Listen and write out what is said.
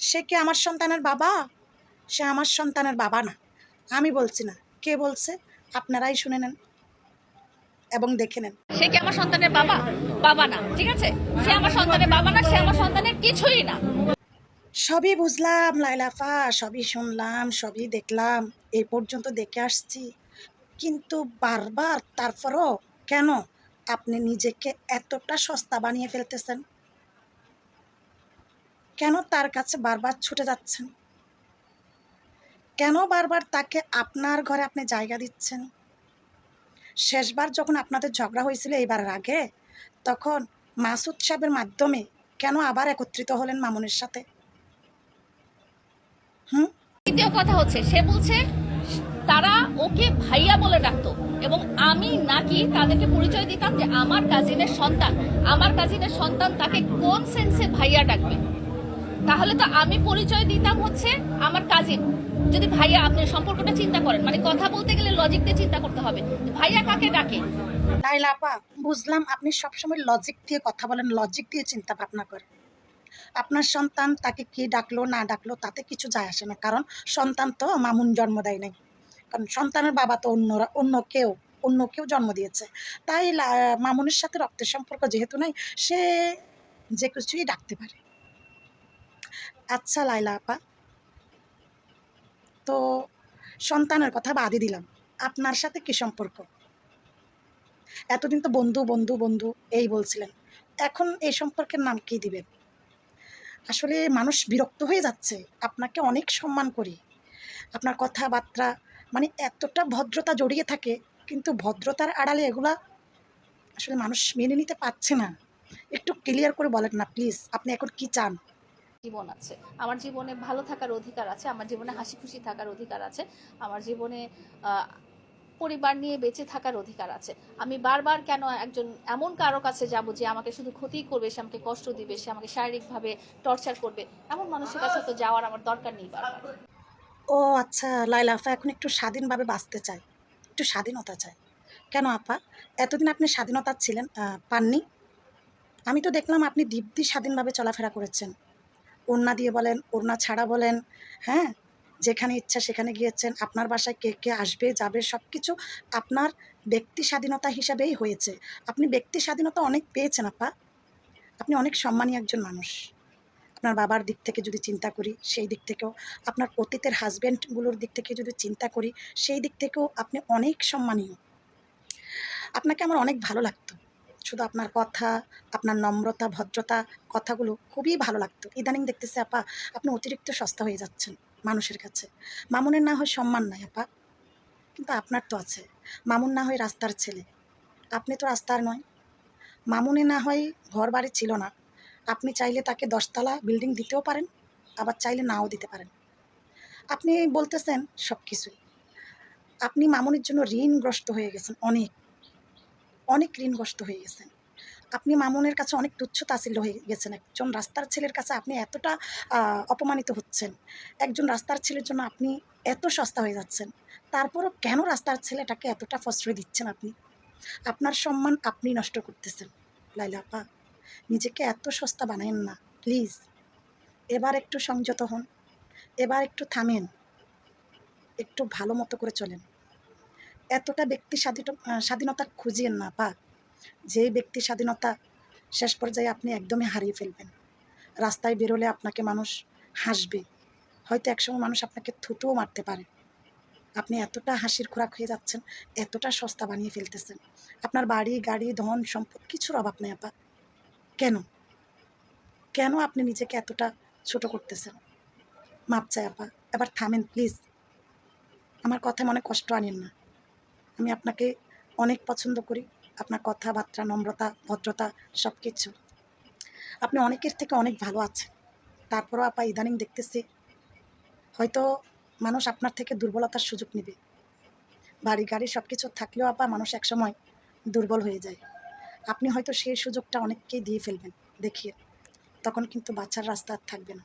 সে কি আমার সন্তানের বাবা? সে আমার সন্তানের বাবা না। আমি বলছি না। কে বলছে? আপনারাই শুনে নেন এবং দেখে নেন। সে কি আমার সন্তানের বাবা? বাবা না ঠিক আছে? সে আমার সন্তানের বাবা না সে আমার সন্তানের কিছুই না। সবই বুঝলাম লাইলাফা সবই শুনলাম সবই দেখলাম এই পর্যন্ত দেখে আসছি। কিন্তু বারবার তারপরও কেন আপনি নিজেকে এতটা সস্তা বানিয়ে ফেলতেছেন? কেন তার কাছে বারবার ছুটে যাচ্ছেন? কেন বারবার তাকে আপনার ঘরে আপনি জায়গা দিচ্ছেন? শেষবার যখন আপনাদের ঝগড়া হয়েছিল এইবারের আগে তখন মাসুদ সাহেবের মাধ্যমে কেন আবার একত্রিত হলেন মামুনের সাথে? হুম? দ্বিতীয় কথা হচ্ছে, সে বলছে, তারা ওকে ভাইয়া বলে ডাকতো এবং আমি নাকি তাদেরকে পরিচয় দিতাম যে আমার কাজিনের সন্তান। আমার কাজিনের সন্তান তাকে কোন সেন্সে ভাইয়া ডাকবে? তাহলে তো আমি পরিচয় দিতাম হচ্ছে আমার কাজিন যদি ভাইয়া আপনি সম্পর্কটা চিন্তা করেন মানে কথা বলতে গেলে লজিক দিয়ে চিন্তা করতে হবে। ভাইয়া কাকে ডাকে? লাইলা আপা, বুঝলাম আপনি সবসময় লজিক দিয়ে কথা বলেন লজিক দিয়ে চিন্তা ভাবনা করেন। আপনার সন্তান তাকে কি ডাকলো, না ডাকলো, তাতে কিছু যায় আসে না। কারণ সন্তান তো মামুন জন্ম দেয় নাই। কারণ সন্তানের বাবা তো অন্যরা অন্য কেউ অন্য কেউ জন্ম দিয়েছে। তাই মামুনের সাথে রক্তের সম্পর্ক যেহেতু নাই, সে যে কিছুই ডাকতে পারে। আচ্ছা লাইলা আপা। তো সন্তানের কথা বাদই দিলাম। আপনার সাথে কি সম্পর্ক? এতদিন তো বন্ধু বন্ধু বন্ধু, এই বলছিলেন। এখন এই সম্পর্কের নাম কি দিবেন? আসলে মানুষ বিরক্ত হয়ে যাচ্ছে। আপনাকে অনেক সম্মান করি। আপনার কথাবার্তা মানে এতটা ভদ্রতা জড়িয়ে থাকে, কিন্তু ভদ্রতার আড়ালে এগুলা আসলে মানুষ মেনে নিতে পারছে না। একটু ক্লিয়ার করে বলেন না প্লিজ আপনি এখন কি চান? জীবন আছে। আমার জীবনে ভালো থাকার অধিকার আছে, আমার জীবনে হাসি খুশি থাকার অধিকার আছে, আমার জীবনে পরিবার নিয়ে বেঁচে থাকার অধিকার আছে। আমি বারবার কেন একজন এমন কারও কাছে যাব যে আমাকে শুধু ক্ষতি করবে, সে আমাকে কষ্ট দিবে, সে আমাকে শারীরিকভাবে টর্চার করবে? এমন মানুষের কাছে তো যাওয়ার আমার দরকার নেই বারবার। ও আচ্ছা লাইলা আপা, এখন একটু স্বাধীনভাবে বাঁচতে চাই। একটু স্বাধীনতা চাই। কেন আপা? এতদিন আপনি স্বাধীনতা ছিলেন পাননি? আমি তো দেখলাম আপনি দিব্যি স্বাধীনভাবে চলাফেরা করেছেন। ওড়না দিয়ে বলেন, ওড়না ছাড়া বলেন হ্যাঁ? যেখানে ইচ্ছা সেখানে গিয়েছেন। আপনার বাসায় কে কে আসবে, যাবে সব কিছু আপনার ব্যক্তি স্বাধীনতা হিসাবেই হয়েছে। আপনি ব্যক্তি স্বাধীনতা অনেক পেয়েছেন আপা। আপনি অনেক সম্মানী একজন মানুষ। আপনার বাবার দিক থেকে যদি চিন্তা করি, সেই দিক থেকেও। আপনার অতীতের হাজব্যান্ডগুলোর দিক থেকে যদি চিন্তা করি, সেই দিক থেকেও আপনি অনেক সম্মানীয়। আপনাকে আমার অনেক ভালো লাগতো। শুধু আপনার কথা, আপনার নম্রতা, ভদ্রতা কথাগুলো খুবই ভালো লাগতো। ইদানিং দেখতেছে আপা, আপনি অতিরিক্ত সস্তা হয়ে যাচ্ছেন মানুষের কাছে। মামুনের না হয় সম্মান নাই আপা। কিন্তু আপনার তো আছে। মামুন না হয় রাস্তার ছেলে। আপনি তো রাস্তার নয়। মামুনে না হয় ঘর বাড়ি ছিল না। আপনি চাইলে তাকে দশতলা বিল্ডিং দিতেও পারেন, আবার চাইলে নাও দিতে পারেন। আপনি বলতেছেন সব কিছুই আপনি মামুনের জন্য ঋণগ্রস্ত হয়ে গেছেন অনেক। অনেক ঋণগ্রস্ত হয়ে গেছেন। আপনি মামুনের কাছে অনেক তুচ্ছ তাচ্ছিল্য হয়ে গেছেন। একজন রাস্তার ছেলের কাছে আপনি এতটা অপমানিত হচ্ছেন। একজন রাস্তার ছেলের জন্য আপনি এত সস্তা হয়ে যাচ্ছেন। তারপরও কেন রাস্তার ছেলেটাকে এতটা প্রশ্রয় দিচ্ছেন আপনি? আপনার সম্মান আপনি নষ্ট করতেছেন। লাইলা আপা, নিজেকে এত সস্তা বানায়েন না, প্লিজ। এবার একটু সংযত হন। এবার একটু থামেন। একটু ভালো মতো করে চলেন। এতটা ব্যক্তি স্বাধীন স্বাধীনতা খুঁজিয়েন না পা যে ব্যক্তি স্বাধীনতা শেষ পর্যায়ে আপনি একদমই হারিয়ে ফেলবেন। রাস্তায় বেরোলে আপনাকে মানুষ হাসবে। হয়তো একসময় মানুষ আপনাকে থুতুও মারতে পারে। আপনি এতটা হাসির খোরাক হয়ে যাচ্ছেন, এতটা সস্তা বানিয়ে ফেলতেছেন। আপনার বাড়ি, গাড়ি, ধন, সম্পদ কিছুর অভাব নেই, আপা। কেন? কেন আপনি নিজেকে এতটা ছোট করতেছেন? মাপ চাই, আপা। এবার থামেন, প্লিজ। আমার কথায় মনে কষ্ট আনেন না। আমি আপনাকে অনেক পছন্দ করি। আপনার কথাবার্তা, নম্রতা, ভদ্রতা সব কিছু আপনি অনেকের থেকে অনেক ভালো আছেন। তারপরও আপা ইদানিং দেখতেছি, হয়তো মানুষ আপনার থেকে দুর্বলতার সুযোগ নেবে। বাড়ি, গাড়ি সব কিছু থাকলেও আপা মানুষ একসময় দুর্বল হয়ে যায়। আপনি হয়তো সেই সুযোগটা অনেককেই দিয়ে ফেলবেন, দেখিয়ে। তখন কিন্তু বাচ্চার রাস্তা আর থাকবে না।